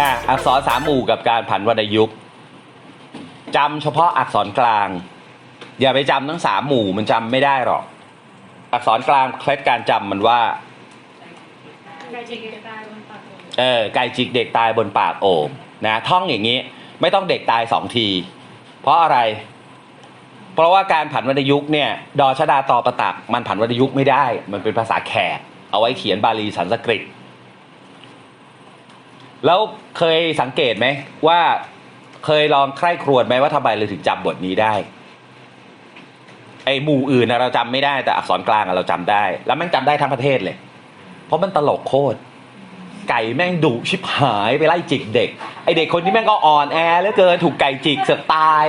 อะอักษรสามหมู่กับการผันวรรณยุกต์จำเฉพาะอักษรกลาง อย่าไปจำทั้งสามหมู่มันจำไม่ได้หรอก อักษรกลางเคล็ดการจำมันว่าไก่จิกเด็กตายบนปากโอ่งเออไก่จิกเด็กตายบนปากโอ่งนะท่องอย่างนี้ ไม่ต้องเด็กตายสองที เพราะอะไร เพราะว่าการผันวรรณยุกต์เนี่ย ดอชดาตอประตัก มันผันวรรณยุกต์ไม่ได้ มันเป็นภาษาแขก เอาไว้เขียนบาลีสันสกฤต แล้วเคยสังเกตไหมว่าเคยลองใคร่ครวญไหมว่าทำไมเราถึงจำบทนี้ได้ ไอหมู่อื่นนะเราจำไม่ได้แต่อักษรกลางอะเราจำได้ แล้วแม่งจำได้ทั้งประเทศเลย เพราะมันตลกโคตรไก่แม่งดุชิบหายไปไล่จิกเด็ก ไอเด็กคนนี้แม่งก็อ่อนแอเหลือเกินถูกไก่จิกเสือกตาย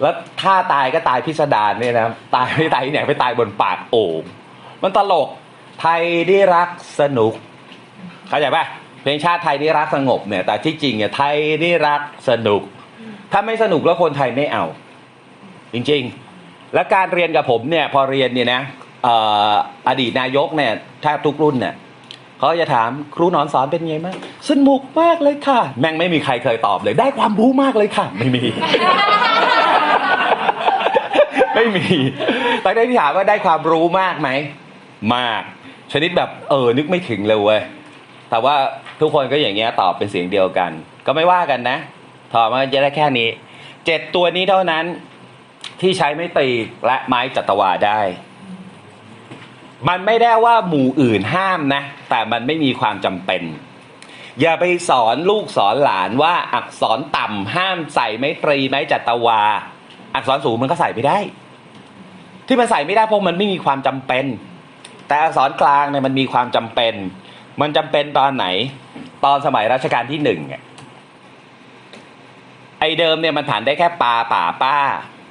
แล้วถ้าตายก็ตายพิสดารเนี่ยนะตายไม่ตายที่ไหนไปตายบนปากโอ่งมันตลกไทยได้รักสนุกเข้าใจปะ เพลงชาติไทยได้รักสงบเนี่ย แต่ที่จริงเนี่ยไทยได้รักสนุก ถ้าไม่สนุกแล้วคนไทยไม่เอา จริงๆ และการเรียนกับผมเนี่ยพอเรียนเนี่ยนะเอ่ออดีตนายกเนี่ยแทบทุกรุ่นเนี่ยเขาจะถามครูหนอนสอนเป็นไงบ้างสนุกมากเลยค่ะ แม่งไม่มีใครเคยตอบเลย ได้ความรู้มากเลยค่ะ ไม่มี ไม่มีแต่ได้ที่ถามว่าได้ความรู้มากไหมมาก ชนิดแบบเออนึกไม่ถึงเลยเว้ย แต่ว่าทุกคนก็อย่างเงี้ยตอบเป็นเสียงเดียวกัน ก็ไม่ว่ากันนะตอบมาจะได้แค่นี้เจ็ดตัวนี้เท่านั้นที่ใช้ไม่ตีและไม้จัตวาได้ มันไม่ได้ว่าหมู่อื่นห้ามนะ แต่มันไม่มีความจำเป็น อย่าไปสอนลูกสอนหลานว่าอักษรต่ำห้ามใส่ไม้ตรีไม้จัตวา อักษรสูงมันก็ใส่ไม่ได้ ที่มันใส่ไม่ได้เพราะมันไม่มีความจำเป็น แต่อักษรกลางเนี่ยมันมีความจำเป็น มันจำเป็นตอนไหน ตอนสมัยรัชกาลที่หนึ่งไอเดิมเนี่ยมันผ่านได้แค่ปลาป่าป้า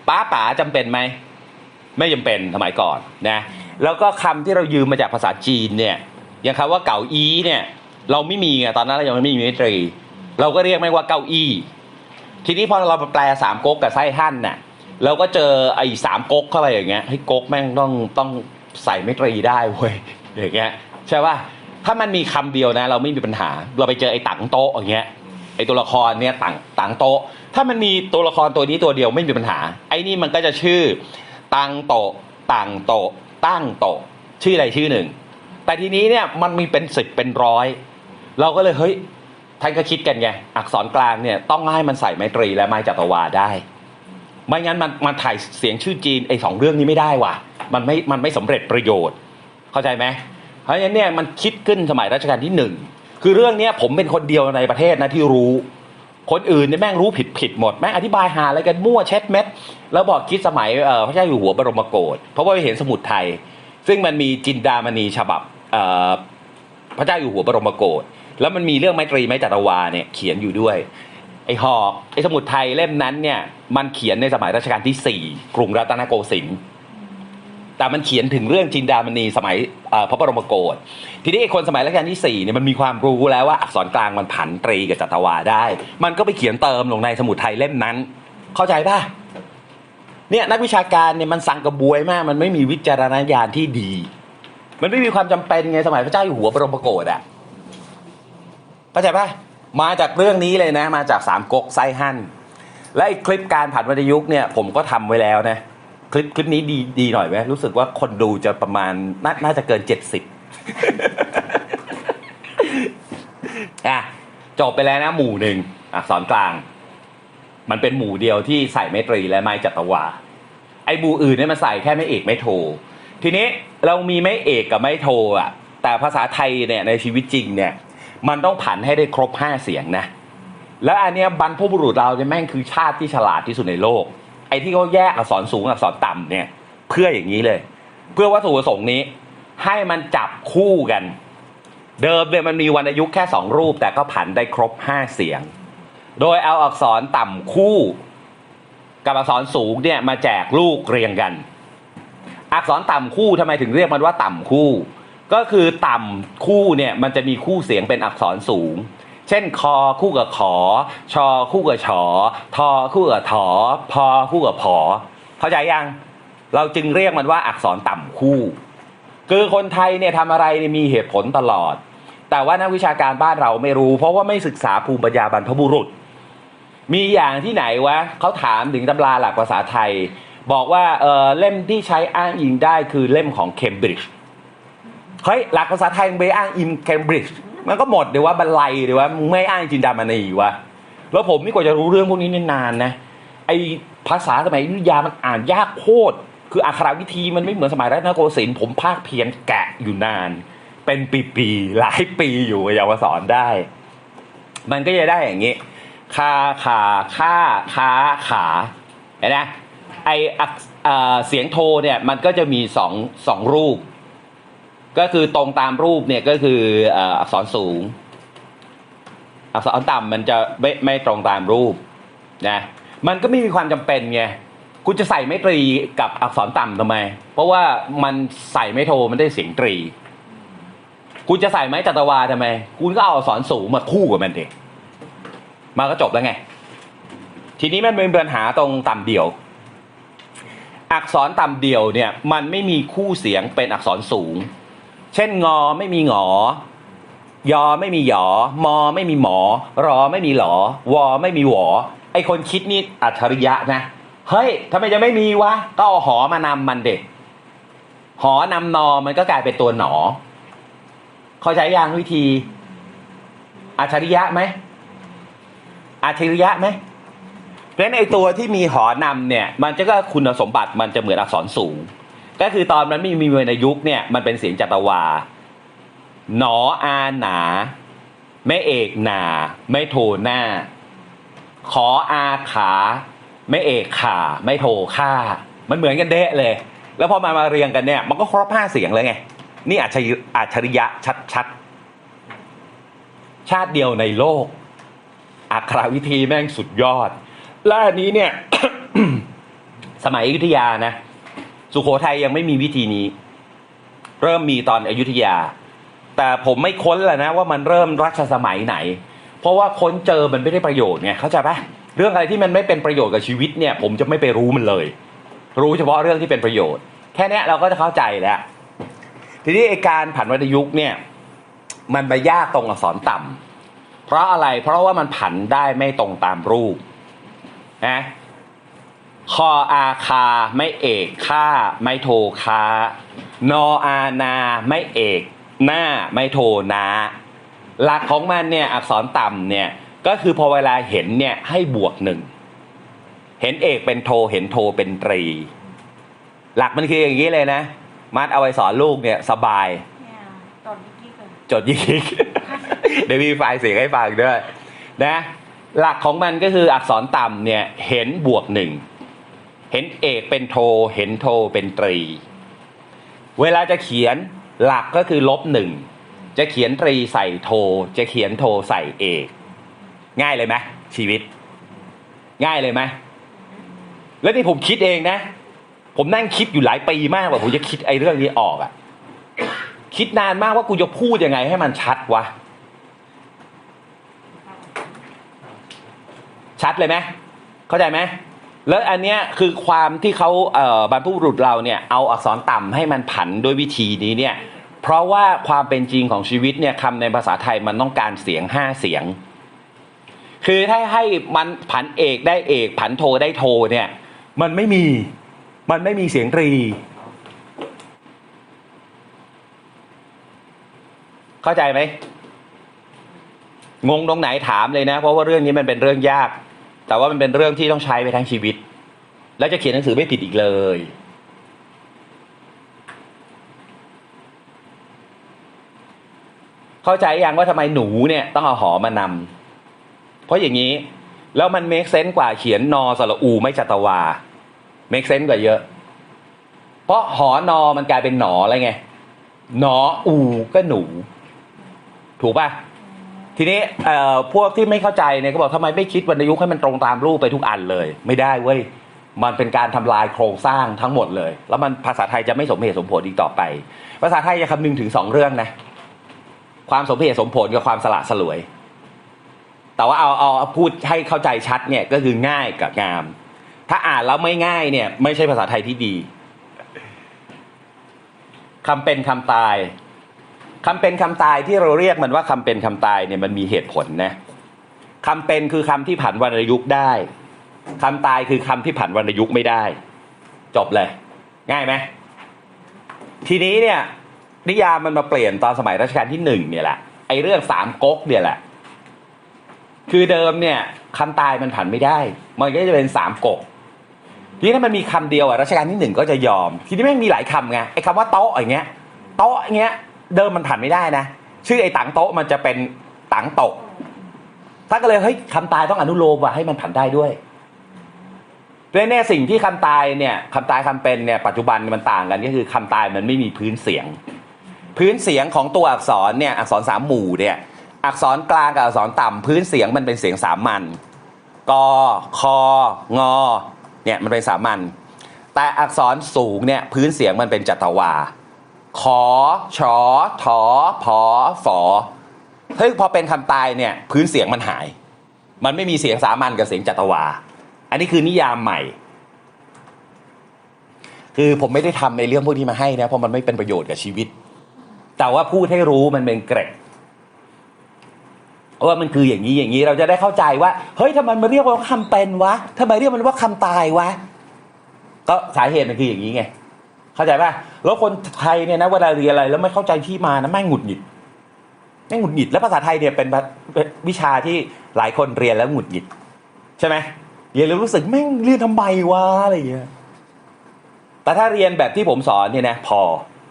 ป้าป๋าจำเป็นไหมไม่จำเป็นสมัยก่อนนะแล้วก็คำที่เรายืมมาจากภาษาจีนเนี่ยอย่างคำว่าเก่าอีเนี่ยเราไม่มีไงตอนนั้นเรายังไม่มีมิตรี เราก็เรียกไม่ว่าเก้าอี้ ทีนี้พอเราแปลสามก๊กกับไส้หั่นน่ะเราก็เจอไอ้สามก๊กเข้าไปอย่างเงี้ยให้ก๊กแม่งต้องต้องใส่ม่ตรีได้เว้ยอย่างเงี้ยใช่ป่ะ ถ้ามันมีคำเดียวนะ เราไม่มีปัญหา เราไปเจอไอ้ตังโต๊ะอย่างเงี้ยไอ้ตัวละครเนี่ยตังตังโต๊ะ ถ้ามันมีตัวละครตัวนี้ตัวเดียวไม่มีปัญหา ไอ้นี่มันก็จะชื่อตังโตะตังโตะตั้งโตะชื่ออะไรชื่อหนึ่ง แต่ทีนี้เนี่ยมันมีเป็นสิบเป็นร้อย เราก็เลยเฮ้ยท่านก็คิดกันไงอักษรกลางเนี่ยต้องให้มันใส่ไมตรีและไม้จัตวาได้ ไม่งั้นมันมันถ่ายเสียงชื่อจีนไอ้สองเรื่องนี้ไม่ได้ว่ะ มันไม่มันไม่สำเร็จประโยชน์ เข้าใจไหม เพราะฉะนั้นเนี่ยมันคิดขึ้นสมัยรัชกาลที่หนึ่งคือเรื่องเนี้ยผมเป็นคนเดียวในประเทศนะที่รู้ คนอื่นเนี่ยแม่งรู้ผิดผิดหมดแม่งอธิบายหาอะไรกันมั่วเช็ดเม็ด แล้วบอกคิดสมัยเออพระเจ้าอยู่หัวบรมโกศเพราะว่าไปเห็นสมุดไทย ซึ่งมันมีจินดามณีฉบับเออพระเจ้าอยู่หัวบรมโกศแล้วมันมีเรื่องไมตรีไมจัตวาเนี่ยเขียนอยู่ด้วยไอ้หอกไอ้สมุดไทยเล่มนั้นเนี่ยมันเขียนในสมัยรัชกาลที่สี่กรุงรัตนโกสินทร์ แต่มันเขียนถึงเรื่องจินดามณีสมัยพระบรมโกศทีนี้ไอ้คนสมัยรัชกาลที่สี่เนี่ยมันมีความรู้แล้วว่าอักษรกลางมันผันตรีกับจัตวาได้ มันก็ไปเขียนเติมลงในสมุดไทยเล่มนั้น เข้าใจป่ะเนี่ยนักวิชาการเนี่ยมันสั่งกระบวยมาก มันไม่มีวิจารณญาณที่ดี มันไม่มีความจำเป็นไงสมัยพระเจ้าอยู่หัวบรมโกศอะเข้าใจป่ะมาจากเรื่องนี้เลยนะ มาจากสามก๊กไส้หั่นและไอ้คลิปการผันวรรณยุกเนี่ยผมก็ทำไว้แล้วนะ คลิปคลิปนี้ดีดีหน่อยไหมรู้สึกว่าคนดูจะประมาณนาน่าจะเกินเจ็ดสิบอะจบไปแล้วนะหมู่หนึ่งอักษรกลาง มันเป็นหมู่เดียวที่ใส่ไมตรีและไม้จัตวา ไอ้หมู่อื่นเนี่ยมันใส่แค่ไม่เอกไม่โท ทีนี้เรามีไม่เอกกับไม่โทอะ แต่ภาษาไทยเนี่ยในชีวิตจริงเนี่ย มันต้องผันให้ได้ครบห้าเสียงนะ แล้วอันเนี้ยบรรพบุรุษเราเนี่ยแม่งคือชาติที่ฉลาดที่สุดในโลก ไอ้ที่เขาแยกอักษรสูงอักษรต่ำเนี่ย เพื่ออย่างนี้เลย เพื่อวัตถุประสงค์นี้ ให้มันจับคู่กัน เดิมเนี่ยมันมีวรรณยุกต์แค่สองรูป แต่ก็ผันได้ครบห้าเสียง โดยเอาอักษรต่ำคู่กับอักษรสูงเนี่ยมาแจกลูกเรียงกัน อักษรต่ำคู่ทำไมถึงเรียกมันว่าต่ำคู่ ก็คือต่ำคู่เนี่ยมันจะมีคู่เสียงเป็นอักษรสูง เช่นคอคู่กับขอ ชอคู่กับฉอทอคู่กับถอพอคู่กับผอเข้าใจยัง เราจึงเรียกมันว่าอักษรต่ำคู่ คือคนไทยเนี่ยทำอะไรมีเหตุผลตลอด แต่ว่านักวิชาการบ้านเราไม่รู้ เพราะว่าไม่ศึกษาภูมิปัญญาบรรพบุรุษ มีอย่างที่ไหนวะเขาถามถึงตำราหลักภาษาไทย บอกว่าเออเล่มที่ใช้อ้างอิงได้คือเล่มของเคมบริดจ์เฮ้ยหลักภาษาไทยไปอ้างอิงเคมบริดจ์ มันก็หมดเดี๋ยวว่าบรรลัยเดี๋ยวว่ามึงไม่อ้างจินดามณีวะแล้วผมนี่กว่าจะรู้เรื่องพวกนี้นี่นานนะไอภาษาสมัยอยุธยามันอ่านยากโคตรคืออักขระวิธีมันไม่เหมือนสมัยรัตนโกสินทร์ผมภาคเพียนแกะอยู่นาน เป็นปีๆหลายปีอยู่ยาวสอนได้ มันก็จะได้อย่างนี้คาขาค่าค้าขาเห็นไหมไออักเอ่อเสียงโทเนี่ยมันก็จะมีสองสองรูป ก็คือตรงตามรูปเนี่ยก็คืออักษรสูง อักษรต่ำมันจะไม่ไม่ตรงตามรูปนะมันก็ไม่มีความจำเป็นไงคุณจะใส่ไม่ตรีกับอักษรต่ำทำไม เพราะว่ามันใส่ไม่โทมันได้เสียงตรี คุณจะใส่ไม้จัตวาทำไม คุณก็เอาอักษรสูงมาคู่กับมันเองมาก็จบแล้วไง ทีนี้มันเป็นปัญหาตรงต่ำเดี่ยว อักษรต่ำเดี่ยวเนี่ย มันไม่มีคู่เสียงเป็นอักษรสูง เช่นงอไม่มีหงอยอไม่มีหยอ มอไม่มีหมอ รอไม่มีหลอ วอไม่มีหวอ ไอคนคิดนี่อัจฉริยะนะ เฮ้ยทำไมจะไม่มีวะ ก็เอาหอมานำมันเด็ก หอนำนอมันก็กลายเป็นตัวหนอ เข้าใจยังวิธี อัจฉริยะไหมอัจฉริยะไหมเพราะฉะนั้นไอตัวที่มีหอนำเนี่ย มันจะก็คุณสมบัติมันจะเหมือนอักษรสูง ก็คือตอนมันไม่มีวรรณยุกต์เนี่ยมันเป็นเสียงจัตวา หนออาหนาไม่เอกหนา ไม่โทหน้า ขออาขา ไม่เอกขา ไม่โทค่า มันเหมือนกันเดะเลย แล้วพอมามาเรียงกันเนี่ย มันก็ครบห้าเสียงเลยไง นี่อัจฉริอัจฉริยะชัดๆ ชาติเดียวในโลก อักขระวิธีแม่งสุดยอด และอันนี้เนี่ย สมัยอยุธยานะ สุโขทัยยังไม่มีวิธีนี้ เริ่มมีตอนอยุธยา แต่ผมไม่ค้นแหละนะว่ามันเริ่มรัชสมัยไหน เพราะว่าค้นเจอมันไม่ได้ประโยชน์ไงเข้าใจปะเรื่องอะไรที่มันไม่เป็นประโยชน์กับชีวิตเนี่ย ผมจะไม่ไปรู้มันเลย รู้เฉพาะเรื่องที่เป็นประโยชน์ แค่นี้เราก็จะเข้าใจแล้ว ทีนี้ไอการผันวรรณยุกต์เนี่ย มันไปยากตรงอักษรต่ำเพราะอะไรเพราะว่ามันผันได้ไม่ตรงตามรูปนะ คออาคาไม่เอกค่าไม่โทคานออานาไม่เอก หน้าไม่โทนา หลักของมันเนี่ยอักษรต่ำเนี่ยก็คือพอเวลาเห็นเนี่ยให้บวกหนึ่งเห็นเอกเป็นโทเห็นโทเป็นตรี หลักมันคืออย่างนี้เลยนะ มัดเอาไว้สอนลูกเนี่ยสบายเนี่ยตอนที่กี้กันจดยิกเดี๋ยวมีไฟล์เสียงให้ฟังด้วยนะหลักของมันก็คืออักษรต่ำเนี่ยเห็นบวกหนึ่ง เห็นเอกเป็นโท เห็นโทเป็นตรี เวลาจะเขียนหลักก็คือลบหนึ่งจะเขียนตรีใส่โท จะเขียนโทใส่เอก ง่ายเลยไหมชีวิต ง่ายเลยไหมแล้วนี่ผมคิดเองนะ ผมนั่งคิดอยู่หลายปีมากว่าผมจะคิดไอ้เรื่องนี้ออกอะคิดนานมากว่ากูจะพูดยังไงให้มันชัดวะชัดเลยไหมเข้าใจไหม แล้วอันเนี้ยคือความที่เขาเอ่อบรรพบุรุษเราเนี่ยเอาอักษรต่ำให้มันผันด้วยวิธีนี้เนี่ยเพราะว่าความเป็นจริงของชีวิตเนี่ยคำในภาษาไทยมันต้องการเสียงห้าเสียง คือถ้าให้มันผันเอกได้เอก ผันโทได้โทเนี่ย มันไม่มีมันไม่มีเสียงตรี เข้าใจไหมงงตรงไหนถามเลยนะ เพราะว่าเรื่องนี้มันเป็นเรื่องยาก แต่ว่ามันเป็นเรื่องที่ต้องใช้ไปทั้งชีวิต แล้วจะเขียนหนังสือไม่ผิดอีกเลย เข้าใจยังว่าทำไมหนูเนี่ยต้องเอาหอมานำเพราะอย่างนี้ แล้วมันเมคเซนส์กว่าเขียนนอสระอูไม่จัตวาเมคเซนส์กว่าเยอะ เพราะหอนอมันกลายเป็นหนอแล้วไงหนออูก็หนู ถูกป่ะ ทีนี้เอ่อพวกที่ไม่เข้าใจเนี่ยก็บอกทำไมไม่คิดวรรณยุกต์ให้มันตรงตามรูปไปทุกอันเลย ไม่ได้เว้ยมันเป็นการทำลายโครงสร้างทั้งหมดเลย แล้วมันภาษาไทยจะไม่สมเหตุสมผลอีกต่อไป ภาษาไทยจะคำนึงถึงสองเรื่องนะ ความสมเหตุสมผลกับความสละสลวย แต่ว่าเอาเอาเอาพูดให้เข้าใจชัดเนี่ยก็คือง่ายกับงาม ถ้าอ่านแล้วไม่ง่ายเนี่ย ไม่ใช่ภาษาไทยที่ดีคำเป็นคำตาย คำเป็นคำตายที่เราเรียกมันว่าคำเป็นคำตายเนี่ยมันมีเหตุผลนะคำเป็นคือคำที่ผันวรรณยุกต์ได้คำตายคือคำที่ผันวรรณยุกต์ไม่ได้ จบเลย ง่ายไหมทีนี้เนี่ย นิยามมันมาเปลี่ยนตอนสมัยรัชกาลที่หนึ่งเนี่ยแหละไอ้เรื่องสามก๊กเนี่ยแหละ คือเดิมเนี่ยคำตายมันผันไม่ได้ มันก็จะเป็นสามก๊กทีนี้ถ้ามันมีคำเดียวอะรัชกาลที่หนึ่งก็จะยอม ทีนี้แม่งมีหลายคำไงไอ้คำว่าโต๊ะอย่างเงี้ยโต๊ะอย่างเงี้ย เดิมมันผันไม่ได้นะ ชื่อไอ้ตังโต๊ะมันจะเป็นตังตกถ้านก็เลยเฮ้ยคำตายต้องอนุโลมว่าให้มันผันได้ด้วยและเนี่ยสิ่งที่คำตายเนี่ยคำตายคำเป็นเนี่ยปัจจุบันมันต่างกันก็คือคำตายมันไม่มีพื้นเสียง พื้นเสียงของตัวอักษรเนี่ยอักษรสามหมู่เนี่ยอักษรกลางกับอักษรต่ำพื้นเสียงมันเป็นเสียงสามัญกคองอเนี่ยมันเป็นสามัญแต่อักษรสูงเนี่ยพื้นเสียงมันเป็นจัตวา ขอชอถอพอฝอเฮ้ยพอเป็นคำตายเนี่ย พื้นเสียงมันหาย มันไม่มีเสียงสามัญกับเสียงจัตวา อันนี้คือนิยามใหม่ คือผมไม่ได้ทำในเรื่องพวกนี้มาให้นะเพราะมันไม่เป็นประโยชน์กับชีวิต แต่ว่าพูดให้รู้มันเป็นเกร็ดว่ามันคืออย่างนี้อย่างนี้เราจะได้เข้าใจว่า เฮ้ยทำไมมันเรียกว่าคำเป็นวะทำไมเรียกมันว่าคำตายวะ ก็สาเหตุมันคืออย่างนี้ไง เข้าใจป่ะแล้วคนไทยเนี่ยนะเวลาเรียนอะไร แล้วไม่เข้าใจที่มานะแม่งหงุดหงิดแม่งหงุดหงิดแล้วภาษาไทยเนี่ยเป็นวิชาที่หลายคนเรียนแล้วหงุดหงิดใช่ไหมเรียนแล้วรู้สึกแม่งเรียนทำไมวะอะไรอย่างเงี้ยแต่ถ้าเรียนแบบที่ผมสอนเนี่ยนะพอ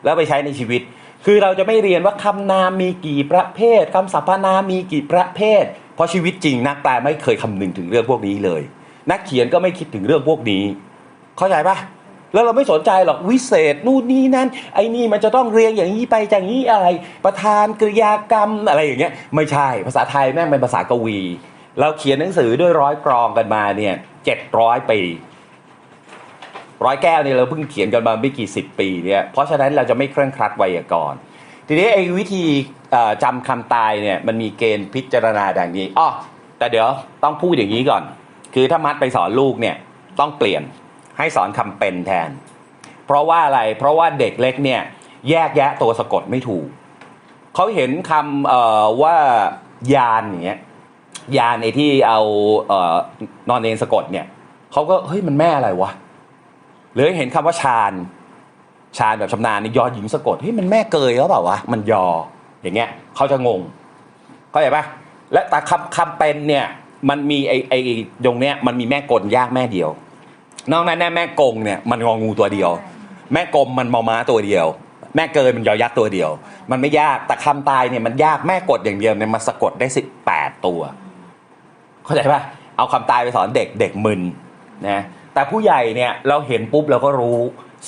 แล้วไปใช้ในชีวิต คือเราจะไม่เรียนว่าคำนามมีกี่ประเภทคำสรรพนามมีกี่ประเภท เพราะชีวิตจริงนักแปลไม่เคยคำนึงถึงเรื่องพวกนี้เลย นักเขียนก็ไม่คิดถึงเรื่องพวกนี้ เข้าใจปะ แล้วเราไม่สนใจหรอกวิเศษนู่นนี่นั่น ไอ้นี่มันจะต้องเรียงอย่างนี้ไปอย่างนี้อะไร ประธานกริยากรรมอะไรอย่างเงี้ยไม่ใช่ภาษาไทยแม่งเป็นภาษากวี เราเขียนหนังสือด้วยร้อยกรองกันมาเนี่ยเจ็ดร้อยปีร้อยแก้วเนี่ยเราเพิ่งเขียนกันมาไม่กี่สิบปีเนี่ยเพราะฉะนั้นเราจะไม่เคร่งครัดไวยากรณ์ทีนี้ไอ้วิธีเอ่อจำคำตายเนี่ยมันมีเกณฑ์พิจารณาดังนี้อ้อแต่เดี๋ยวต้องพูดอย่างนี้ก่อน คือถ้ามัดไปสอนลูกเนี่ยต้องเปลี่ยน ให้สอนคำเป็นแทน เพราะว่าอะไรเพราะว่าเด็กเล็กเนี่ยแยกแยะตัวสะกดไม่ถูก เขาเห็นคำว่ายานอย่างเงี้ยยานไอ้ที่เอาเออนอนเองสะกดเนี่ยเขาก็เฮ้ยมันแม่อะไรวะหรือเห็นคำว่าชาญชาญแบบชำนาญนี่ยอหญิงสะกดเฮ้ยมันแม่เกยหรือเปล่าวะมันยออย่างเงี้ยเขาจะงงเข้าใจปะและแต่คำคำเป็นเนี่ยมันมีไอไอตรงเนี้ยมันมีแม่กลยากแม่เดียว นอกนั้นแน่แม่กงเนี่ยมันงองูตัวเดียว แม่กลมมันมอม้าตัวเดียว แม่เกยมันยอยักษ์ตัวเดียว มันไม่ยากแต่คำตายเนี่ยมันยากแม่กดอย่างเดียวเนี่ยมันสะกดได้สิบแปดตัว เข้าใจปะเอาคำตายไปสอนเด็กเด็กมึนนะแต่ผู้ใหญ่เนี่ยเราเห็นปุ๊บเราก็รู้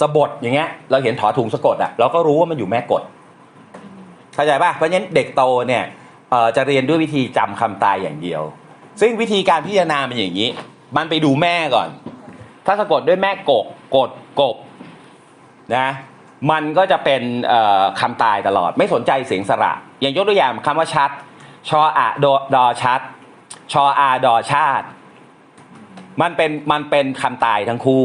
สะบดอย่างเงี้ย เราเห็นถอถุงสะกดอะเราก็รู้ว่ามันอยู่แม่กด เข้าใจปะเพราะฉะนั้นเด็กโตเนี่ยเอ่อจะเรียนด้วยวิธีจำคำตายอย่างเดียว ซึ่งวิธีการพิจารณาเป็นอย่างนี้ มันไปดูแม่ก่อน ถ้าสะกดด้วยแม่กกกดกบนะมันก็จะเป็นเอ่อคำตายตลอด ไม่สนใจเสียงสระ อย่างยกตัวอย่างคำว่าชัด ชออะดอดอชัด ชออาดอชาติ มันเป็นมันเป็นคำตายทั้งคู่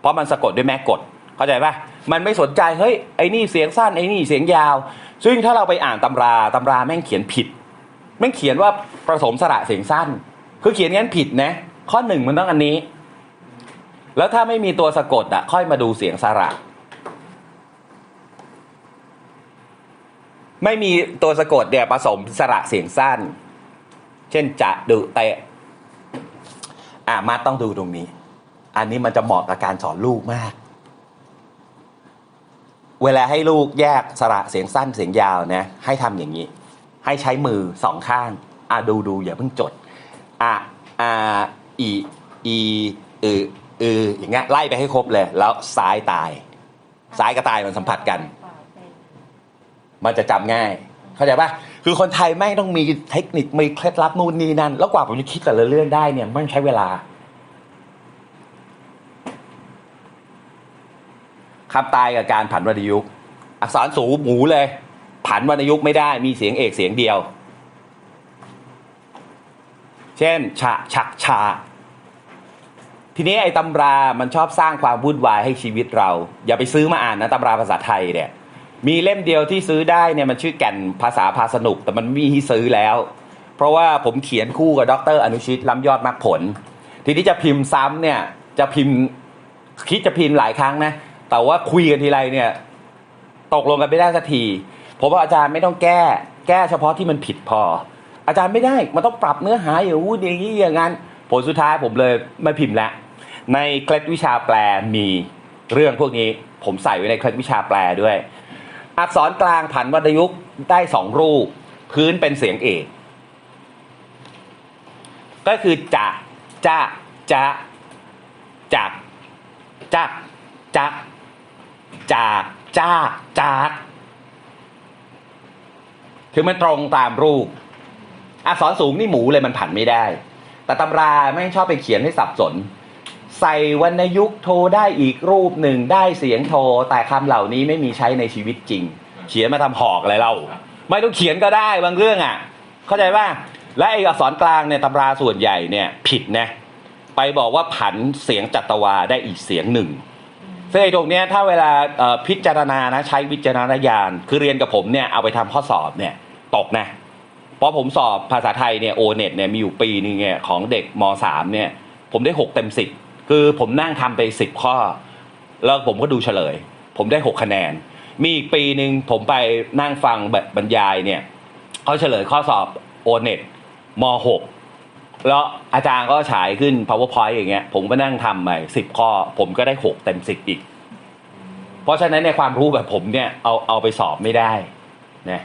เพราะมันสะกดด้วยแม่กดเข้าใจปะมันไม่สนใจเฮ้ยไอ้นี่เสียงสั้นไอ้นี่เสียงยาว ซึ่งถ้าเราไปอ่านตำราตำราแม่งเขียนผิดแม่งเขียนว่าผสมสระเสียงสั้น คือเขียนงั้นผิดนะ ข้อหนึ่งมันต้องอันนี้ แล้วถ้าไม่มีตัวสะกดอะ ค่อยมาดูเสียงสระ ไม่มีตัวสะกดเนี่ยผสมสระเสียงสั้น เช่นจะดุเตะอะมาต้องดูตรงนี้ อันนี้มันจะเหมาะกับการสอนลูกมาก เวลาให้ลูกแยกสระเสียงสั้นเสียงยาวนะ ให้ทำอย่างนี้ ให้ใช้มือสองข้าง อะดูดูอย่าเพิ่งจด อะอ่าอีอีอือ เอออย่างเงี้ยไล่ไปให้ครบเลย แล้วซ้ายตาย ซ้ายกับตายมันสัมผัสกัน มันจะจำง่าย เข้าใจปะคือคนไทยแม่งต้องมีเทคนิคมีเคล็ดลับนู่นนี่นั่น แล้วกว่าผมจะคิดแต่ละเรื่องได้เนี่ยมันใช้เวลาคำตายกับการผันวรรณยุกต์อักษรสูงหมูเลย ผันวรรณยุกต์ไม่ได้มีเสียงเอกเสียงเดียว เช่น ฉะ ฉักชา ทีนี้ไอ้ตำรามันชอบสร้างความวุ่นวายให้ชีวิตเรา อย่าไปซื้อมาอ่านนะตำราภาษาไทยเนี่ย มีเล่มเดียวที่ซื้อได้เนี่ยมันชื่อแก่นภาษาพาสนุก แต่มันไม่มีที่ซื้อแล้ว เพราะว่าผมเขียนคู่กับดร อนุชิตล้ำยอดมรรคผล ทีนี้จะพิมพ์ซ้ำเนี่ยจะพิมพ์คิดจะพิมพ์หลายครั้งนะ แต่ว่าคุยกันทีไรเนี่ย ตกลงกันไม่ได้สักทีผมว่าอาจารย์ไม่ต้องแก้ แก้เฉพาะที่มันผิดพอ อาจารย์ไม่ได้มันต้องปรับเนื้อหาอย่างนู้นอย่างนี้อย่างนั้นผลสุดท้ายผมเลยไม่พิมพ์ละ ในเคล็ดวิชาแปลมีเรื่องพวกนี้ผมใส่ไว้ในเคล็ดวิชาแปลด้วย อักษรกลางผันวรรณยุกต์ได้สองรูป พื้นเป็นเสียงเอก ก็คือจะจะจะจักจักจักจากจ้าจากคือมันตรงตามรูป อักษรสูงนี่หมูเลยมันผันไม่ได้ แต่ตำราไม่ชอบไปเขียนให้สับสน ใส่วรรณยุกต์โทรได้อีกรูปหนึ่งได้เสียงโทร แต่คำเหล่านี้ไม่มีใช้ในชีวิตจริง เขียนมาทำหอกอะไรเรา ไม่ต้องเขียนก็ได้บางเรื่องอะ เข้าใจป่ะและไอ้อักษรกลางเนี่ยตำราส่วนใหญ่เนี่ยผิดนะไปบอกว่าผันเสียงจัตวาได้อีกเสียงหนึ่งซึ่งไอ้ตรงเนี้ยถ้าเวลาพิจารณานะใช้วิจารณญาณคือเรียนกับผมเนี่ยเอาไปทำข้อสอบเนี่ยตกนะเพราะผมสอบภาษาไทยเนี่ยโอเน็ตเนี่ยมีอยู่ปีนึงเนี่ยของเด็กมสามเนี่ยผมได้หกเต็มสิบ คือผมนั่งทำไปสิบข้อ แล้วผมก็ดูเฉลย ผมได้หกคะแนน มีอีกปีหนึ่งผมไปนั่งฟังแบบบรรยายเนี่ยเขาเฉลยข้อสอบโอเน็ตมหกแล้วอาจารย์ก็ฉายขึ้น powerpoint อย่างเงี้ย ผมก็นั่งทำไปสิบข้อ ผมก็ได้หกเต็มสิบอีก เพราะฉะนั้นในความรู้แบบผมเนี่ยเอาเอาไปสอบไม่ได้นะ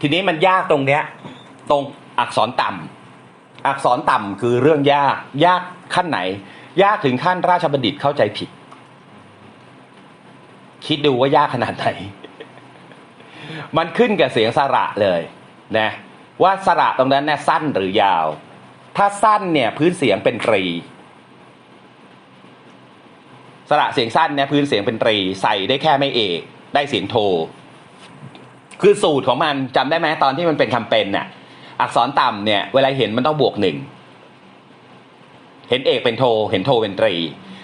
ทีนี้มันยากตรงเนี้ย ตรงอักษรต่ำ อักษรต่ำคือเรื่องยาก ยากขั้นไหน ยากถึงขั้นราชบัณฑิตเข้าใจผิด คิดดูว่ายากขนาดไหน มันขึ้นกับเสียงสระเลยนะว่าสระตรงนั้นเนี่ยสั้นหรือยาว ถ้าสั้นเนี่ยพื้นเสียงเป็นตรี สระเสียงสั้นเนี่ยพื้นเสียงเป็นตรี ใส่ได้แค่ไม่เอกได้เสียงโท คือสูตรของมันจำได้ไหมตอนที่มันเป็นคำเป็นน่ะ อักษรต่ำเนี่ย เวลาเห็นมันต้องบวกหนึ่งเห็นเอกเป็นโท เห็นโทเป็นตรี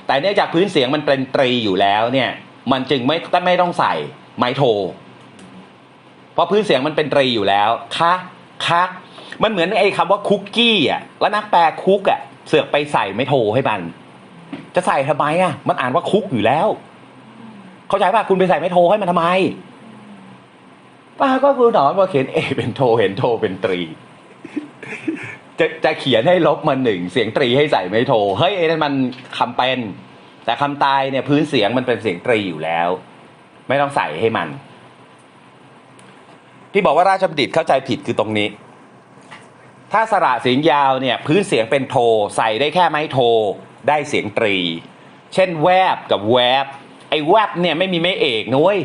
แต่เนื่องจากพื้นเสียงมันเป็นตรีอยู่แล้วเนี่ย มันจึงไม่ไม่ต้องใส่ไม้โท เพราะพื้นเสียงมันเป็นตรีอยู่แล้วคะคะมันเหมือนไอ้คำว่าคุกกี้อะแล้วนักแปลคุกอะเสือกไปใส่ไม่โทให้มัน จะใส่ทำไมอะ มันอ่านว่าคุกอยู่แล้ว เข้าใจป่ะคุณไปใส่ไม่โทให้มันทำไมป้าก็คือหนอนว่าเขียนเอเป็นโทเห็นโทเป็นตรี จะจะเขียนให้ลบมาหนึ่งเสียงตรีให้ใส่ไม่โทเฮ้ยไอ้นั่นมันคำเป็น แต่คำตายเนี่ยพื้นเสียงมันเป็นเสียงตรีอยู่แล้ว ไม่ต้องใส่ให้มัน ที่บอกว่าราชบัณฑิตเข้าใจผิดคือตรงนี้ ถ้าสระเสียงยาวเนี่ย พื้นเสียงเป็นโทใส่ได้แค่ไม้โทได้เสียงตรี เช่นแวบกับแวบ ไอ้แวบเนี่ยไม่มีไม้เอกนุ้ย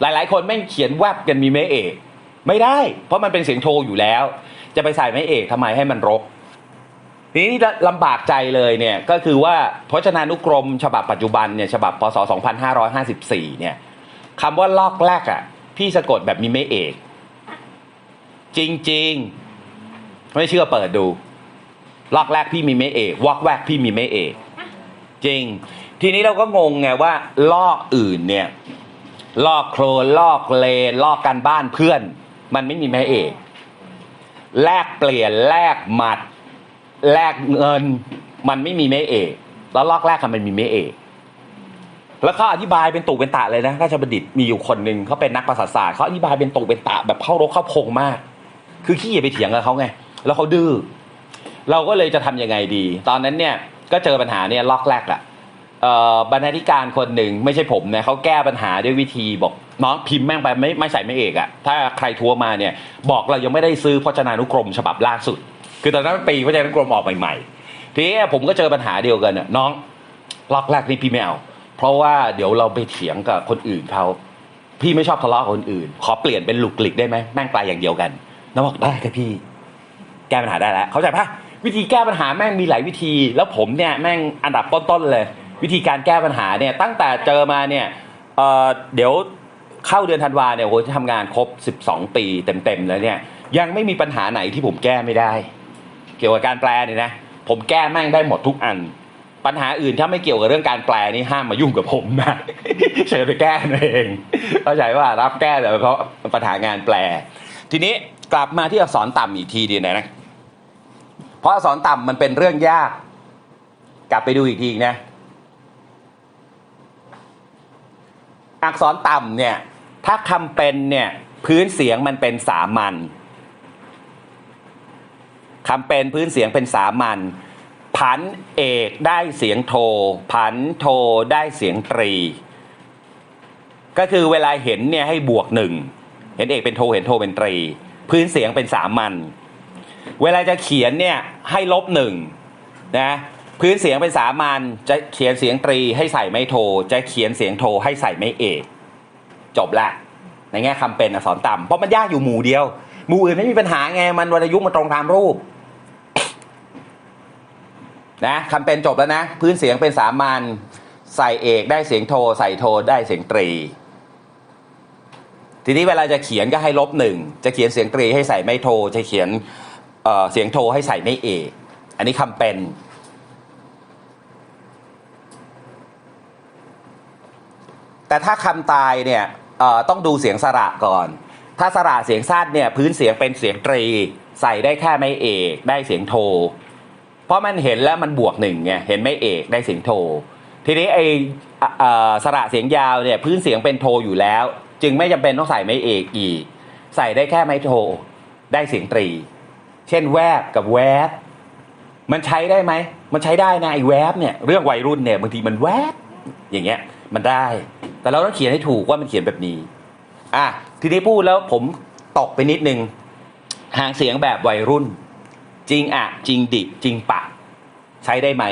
หลาย ๆ คนไม่งเขียนแวบกันมีไม้เอก ไม่ได้ เพราะมันเป็นเสียงโทอยู่แล้ว จะไปใส่ไม้เอกทำไมให้มันรกทีนี้ลำบากใจเลยเนี่ยก็คือว่าพจนานุกรม ฉบับปัจจุบันเนี่ยฉบับพศ 2554 เนี่ยคำว่าลอกแรกอะพี่สะกดแบบมีไม้เอก จริง ๆ ไม่เชื่อเปิดดู ลอกแรกพี่มีไม้เอกวอกแวกพี่มีไม้เอก จริง ทีนี้เราก็งงไงว่า ลอกอื่นเนี่ยลอกโครนลอกเลนลอกการบ้านเพื่อน มันไม่มีแม่เอก แลกเปลี่ยนแลกหมัด แลกเงิน มันไม่มีแม่เอกแล้วลอกแรกกันมันมีแม่เอกแล้วเขาอธิบายเป็นตุเป็นตะเลยนะราชบัณฑิตมีอยู่คนหนึ่งเขาเป็นนักประวัติศาสตร์เขาอธิบายเป็นตุเป็นตะแบบเข้ารกเข้าพงมาก คือขี้อย่าไปเถียงกับเขาไง แล้วเขาดื้อเราก็เลยจะทำยังไงดี ตอนนั้นเนี่ยก็เจอปัญหาเนี่ยลอกแรกอะเอ่อบรรณาธิการคนหนึ่งไม่ใช่ผมนะเขาแก้ปัญหาด้วยวิธีบอก น้องพิมพ์แม่งไปไม่ไม่ใส่ไม่เอกอะถ้าใครทัวร์มาเนี่ย บอกเรายังไม่ได้ซื้อพจนานุกรมฉบับล่าสุด คือตอนนั้นปีพจนานุกรมออกใหม่ๆทีนี้ผมก็เจอปัญหาเดียวกันน้องล็อกแรกนี่พี่ไม่เอาเพราะว่าเดี๋ยวเราไปเถียงกับคนอื่นเขาพี่ไม่ชอบทะเลาะกับคนอื่น ขอเปลี่ยนเป็นหลุกหลิกได้ไหมแม่งไปอย่างเดียวกันน้องบอกได้ครับพี่ แก้ปัญหาได้แล้ว เข้าใจปะวิธีแก้ปัญหาแม่งมีหลายวิธี แล้วผมเนี่ยแม่งอันดับต้นๆเลย วิธีการแก้ปัญหาเนี่ยตั้งแต่เจอมาเนี่ยเเดี๋ยว เข้าเดือนธันวาเนี่ยโหจะทำงานครบ 12 ปีเต็มๆแล้วเนี่ยยังไม่มีปัญหาไหนที่ผมแก้ไม่ได้ เกี่ยวกับการแปลเนี่ยนะผมแก้แม่งได้หมดทุกอัน ปัญหาอื่นถ้าไม่เกี่ยวกับเรื่องการแปลนี่ห้ามมายุ่งกับผมนะเชิญไปแก้เองเข้าใจว่ารับแก้แต่เพราะปัญหางานแปล ทีนี้กลับมาที่อักษรต่ำอีกทีดีนะเพราะอักษรต่ำมันเป็นเรื่องยาก กลับไปดูอีกทีนะอักษรต่ำเนี่ย ถ้าคำเป็นเนี่ยพื้นเสียงมันเป็นสามัญคำเป็นพื้นเสียงเป็นสามัญผันเอกได้เสียงโท ผันโทได้เสียงตรี ก็คือเวลาเห็นเนี่ยให้บวกหนึ่งเห็นเอกเป็นโทเห็นโทเป็นตรี พื้นเสียงเป็นสามัญเวลาจะเขียนเนี่ยให้ลบหนึ่งนะพื้นเสียงเป็นสามัญจะเขียนเสียงตรีให้ใส่ไม่โท จะเขียนเสียงโทให้ใส่ไม่เอก จบละในแง่คำเป็นอักษรต่ำเพราะมันยากอยู่หมู่เดียว หมู่อื่นไม่มีปัญหาไงมันวรรณยุกต์มันตรงตามรูปนะคำเป็นจบแล้วนะ พื้นเสียงเป็นสามัญใส่เอกได้เสียงโท ใส่โทได้เสียงตรี ทีนี้เวลาจะเขียนก็ให้ลบหนึ่งจะเขียนเสียงตรีให้ใส่ไม่โทจะเขียนเเสียงโทให้ใส่ไม่เอกอันนี้คำเป็นแต่ถ้าคำตายเนี่ย เอ่อต้องดูเสียงสระก่อน ถ้าสระเสียงสั้นเนี่ยพื้นเสียงเป็นเสียงตรี ใส่ได้แค่ไม่เอกได้เสียงโท เพราะมันเห็นแล้วมันบวกหนึ่งไงเห็นไม่เอกได้เสียงโท ทีนี้ไอเอ่อสระเสียงยาวเนี่ยพื้นเสียงเป็นโทอยู่แล้ว จึงไม่จำเป็นต้องใส่ไม่เอกอีก ใส่ได้แค่ไม่โท ได้เสียงตรี เช่นแวบกับแวบมันใช้ได้ไหม มันใช้ได้นะไอ้แวบเนี่ยเรื่องวัยรุ่นเนี่ยบางทีมันแวบอย่างเงี้ยมันได้ แต่เราต้องเขียนให้ถูกว่ามันเขียนแบบนี้ อะทีนี้พูดแล้วผมตกไปนิดนึงหางเสียงแบบวัยรุ่น จริงอะจริงดิจริงปะ ใช้ได้ไหม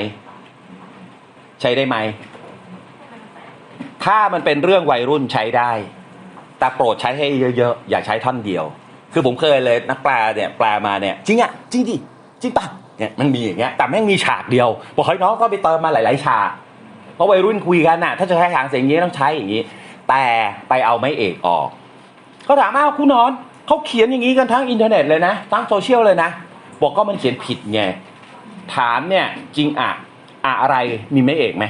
ใช้ได้ไหม ถ้ามันเป็นเรื่องวัยรุ่นใช้ได้ แต่โปรดใช้ให้เยอะๆ อย่าใช้ท่อนเดียว คือผมเคยเลยนักแปลเนี่ยแปลมาเนี่ยจริงอะจริงดิจริงปะเนี่ยมันมีอย่างเงี้ยแต่แม่งมีฉากเดียวบอกให้น้องก็ไปเติมมาหลาย ๆ ฉาก เพราะวัยรุ่นคุยกันน่ะ ถ้าจะใช้หางเสียงอย่างนี้ต้องใช้อย่างนี้ แต่ไปเอาไม่เอกออกเขาถามอ้าวคุณนอนเขาเขียนอย่างนี้กันทั้งอินเทอร์เน็ตเลยนะทั้งโซเชียลเลยนะ บอกก็มันเขียนผิดไงถามเนี่ยจริงอะอะอะไรมีไม่เอกไหม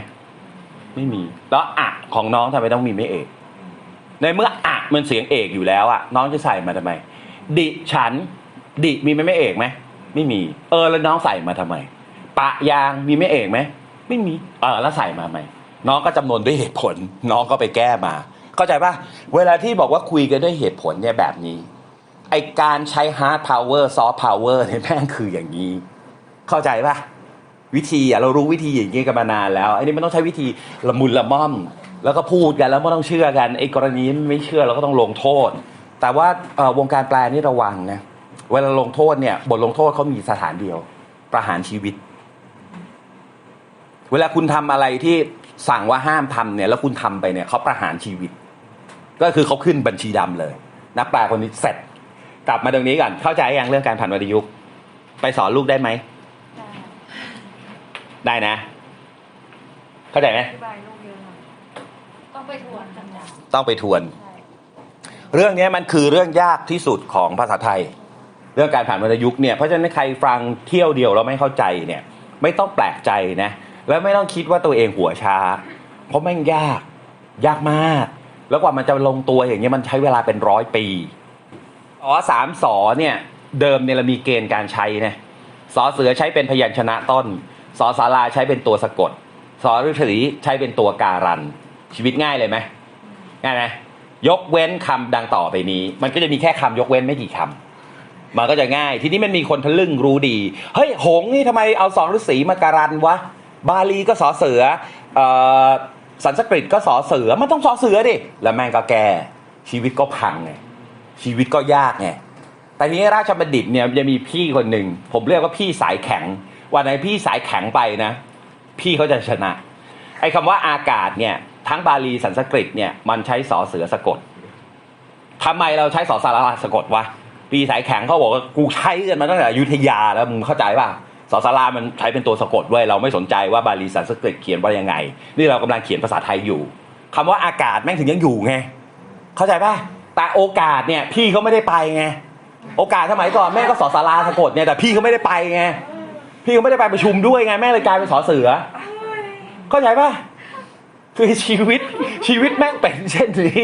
ไม่มี แล้วอะของน้องทำไมต้องมีไม่เอก ในเมื่ออะมันเสียงเอกอยู่แล้วอะน้องจะใส่มาทำไม ดิฉัน ดิมีไม่ไม่เอกไหมไม่มี เออแล้วน้องใส่มาทำไม ปะยางมีไม่เอกไหม ไม่มีเออแล้วใส่มาไหมน้องก็จำนวนด้วยเหตุผล น้องก็ไปแก้มา เข้าใจป่ะ เวลาที่บอกว่าคุยกันด้วยเหตุผลเนี่ยแบบนี้ ไอการใช้ hard power soft power เนี่ยแม่งคืออย่างนี้ เข้าใจป่ะ วิธีอะเรารู้วิธีอย่างนี้กันมานานแล้วไอ้นี่มันต้องใช้วิธีละมุนละม่อม แล้วก็พูดกันแล้วไม่ต้องเชื่อกันไอ้กรณีไม่เชื่อเราก็ต้องลงโทษ แต่ว่าเอ่อวงการแปลนี่ระวังนะเวลาลงโทษเนี่ยบทลงโทษเขามีสถานเดียว ประหารชีวิต เวลาคุณทำอะไรที่สั่งว่าห้ามทำเนี่ยแล้วคุณทำไปเนี่ยเขาประหารชีวิต ก็คือเขาขึ้นบัญชีดำเลย นักแปลคนนี้เสร็จ กลับมาตรงนี้ก่อนเข้าใจยังเรื่องการผ่านวรรณยุกต์ไปสอนลูกได้ไหมได้นะ เข้าใจไหมอธิบายลูกเยอะหน่อยต้องไปทวนจำได้ต้องไปทวนใช่เรื่องนี้มันคือเรื่องยากที่สุดของภาษาไทย เรื่องการผ่านวรรณยุกต์เนี่ยเพราะฉะนั้นใครฟังเที่ยวเดียวแล้วไม่เข้าใจเนี่ย ไม่ต้องแปลกใจนะ แล้วไม่ต้องคิดว่าตัวเองหัวช้า เพราะแม่งยาก ยากมาก แล้วกว่ามันจะลงตัวอย่างเงี้ยมันใช้เวลาเป็นร้อยปีอ๋อสามสอเนี่ยเดิมเนี่ยเรามีเกณฑ์การใช้นะสอเสือใช้เป็นพยัญชนะต้นสอสาราใช้เป็นตัวสะกดสอฤษีใช้เป็นตัวการัน ชีวิตง่ายเลยไหมง่ายไหมยกเว้นคำดังต่อไปนี้ มันก็จะมีแค่คำยกเว้นไม่กี่คำมันก็จะง่าย ทีนี้มันมีคนทะลึ่งรู้ดี เฮ้ย หงนี่ทำไมเอาสองฤษีมาการันวะ บาลีก็สอเสือเอ่อสันสกฤตก็สอเสือมันต้องสอเสือดิ แล้วแม่งก็แก้ชีวิตก็พังไงชีวิตก็ยากไงแต่นี้ราชบัณฑิตเนี่ยจะมีพี่คนหนึ่งผมเรียกว่าพี่สายแข็ง วันไหนพี่สายแข็งไปนะ พี่เขาจะชนะไอ้คำว่าอากาศเนี่ยทั้งบาลีสันสกฤตเนี่ยมันใช้สอเสือสะกดทำไมเราใช้สอสาราสะกดวะปีสายแข็งเขาบอกว่ากูใช้กันมาตั้งแต่ยุทธยาแล้วมึงเข้าใจป่ะ สอสารามันใช้เป็นตัวสะกดเว้ยเราไม่สนใจว่าบาลีสันสกฤตเขียนว่ายังไง นี่เรากำลังเขียนภาษาไทยอยู่คำว่าอากาศแม่งถึงยังอยู่ไง เข้าใจป่ะแต่โอกาสเนี่ยพี่เขาไม่ได้ไปไงโอกาสสมัยก่อนแม่ก็สอสาราสะกดเนี่ยแต่พี่เขาไม่ได้ไปไงพี่เขาไม่ได้ไปประชุมด้วยไงแม่เลยกลายเป็นสอเสือ เข้าใจป่ะคือชีวิตชีวิตแม่งเป็นเช่นนี้